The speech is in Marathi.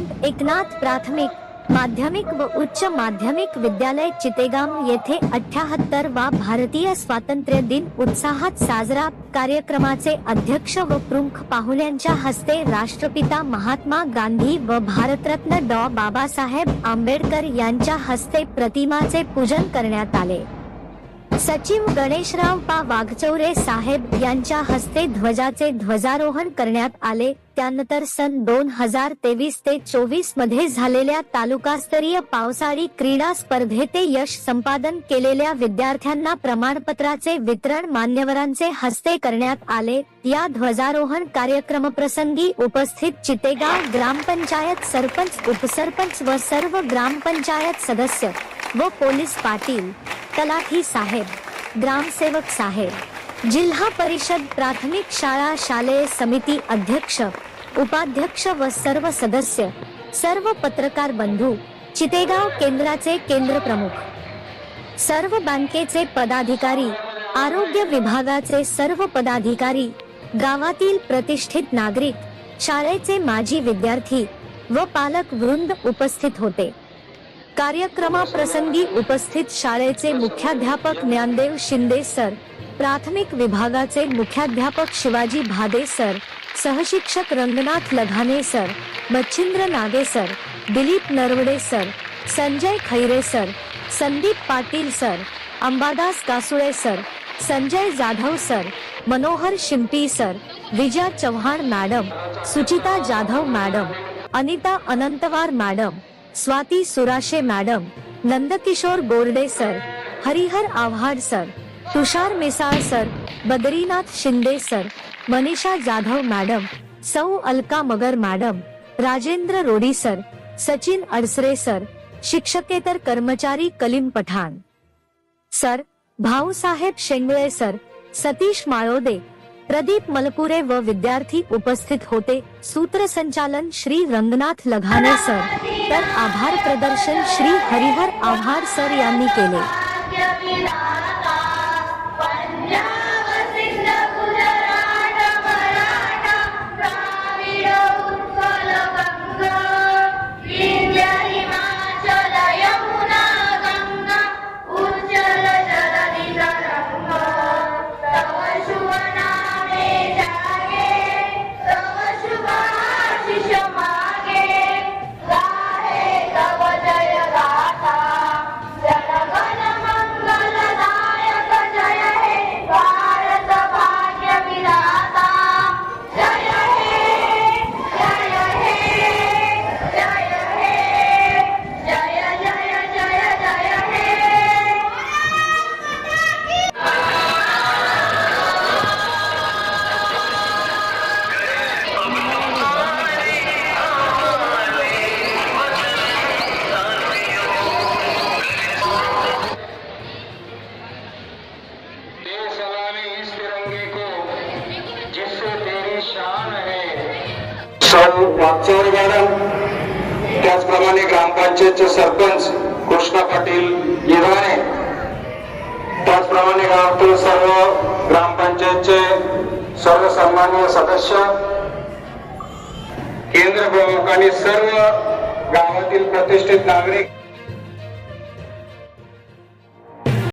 संत एकनाथ प्राथमिक माध्यमिक व उच्च माध्यमिक विद्यालय चितेगाम येथे अठ्याहत्तर वा भारतीय स्वातंत्र्य दिन उत्साहात साजरा कार्यक्रमाचे अध्यक्ष व प्रमुख पाहुण्यांच्या हस्ते राष्ट्रपिता महात्मा गांधी व भारतरत्न डॉ. बाबासाहेब आंबेडकर यांच्या हस्ते प्रतिमाचे पूजन करण्यात आले. सचिव गणेशराव पा वाघचौरे साहेब यांच्या हस्ते ध्वजाचे ध्वजारोहण करण्यात आले. त्यानंतर सन दोन हजार तेवीस ते चोवीसमध्ये झालेल्या तालुकास्तरीय पावसाळी क्रीडा स्पर्धेचे यश संपादन केलेल्या विद्यार्थ्यांना प्रमाणपत्राचे वितरण मान्यवरांचे हस्ते करण्यात आले. या ध्वजारोहण कार्यक्रमप्रसंगी उपस्थित चितेगाव ग्रामपंचायत सरपंच उपसरपंच व सर्व ग्रामपंचायत सदस्य व पोलीस पाटील तलाठी साहेब ग्रामसेवक साहेब जिल्हा परिषद प्राथमिक शाळा शालेय समिती अध्यक्ष उपाध्यक्ष व सर्व सदस्य सर्व पत्रकार बंधू चितेगाव केंद्राचे केंद्र प्रमुख सर्व बँकेचे पदाधिकारी आरोग्य विभागाचे सर्व पदाधिकारी गावातील प्रतिष्ठित नागरिक शाळेचे माजी विद्यार्थी व पालक वृंद उपस्थित होते. कार्यक्रमाप्रसंगी उपस्थित शाळेचे मुख्याध्यापक ज्ञानदेव शिंदे सर प्राथमिक विभागाचे मुख्याध्यापक Shivaji Bhade sir सहशिक्षक Rangnath Laghane sir Machhindra Nage sir Dilip Narwade sir Sanjay Khaire sir Sandeep Patil sir Ambadas Kasule sir Sanjay Jadhav sir Manohar Shimpi sir Vijaya Chavan madam Suchita Jadhav madam Anita Anantwar madam Swati Surashe madam Nandkishor Borde sir Harihar Awhad sir Tushar Misal sir Badrinath Shinde sir Manisha Jadhav madam सौ Alka Magar madam Rajendra Rodi sir Sachin Adsare sir शिक्षकेतर कर्मचारी कलीम पठाण. सर भाऊसाहेब शेंगळे सर सतीश माळोदे प्रदीप मलकुरे व विद्यार्थी उपस्थित होते. सूत्रसंचालन श्री रंगनाथ लघाने सर. तर आभार प्रदर्शन श्री हरिहर आभार सर यांनी केले. वागचौर मॅडम त्याचप्रमाणे ग्रामपंचायतचे सरपंच कृष्णा पाटील येराणे त्याचप्रमाणे गावातील सर्व ग्रामपंचायतचे सर्व सन्मान्य सदस्य. केंद्र प्रमुख आणि सर्व गावातील प्रतिष्ठित नागरिक.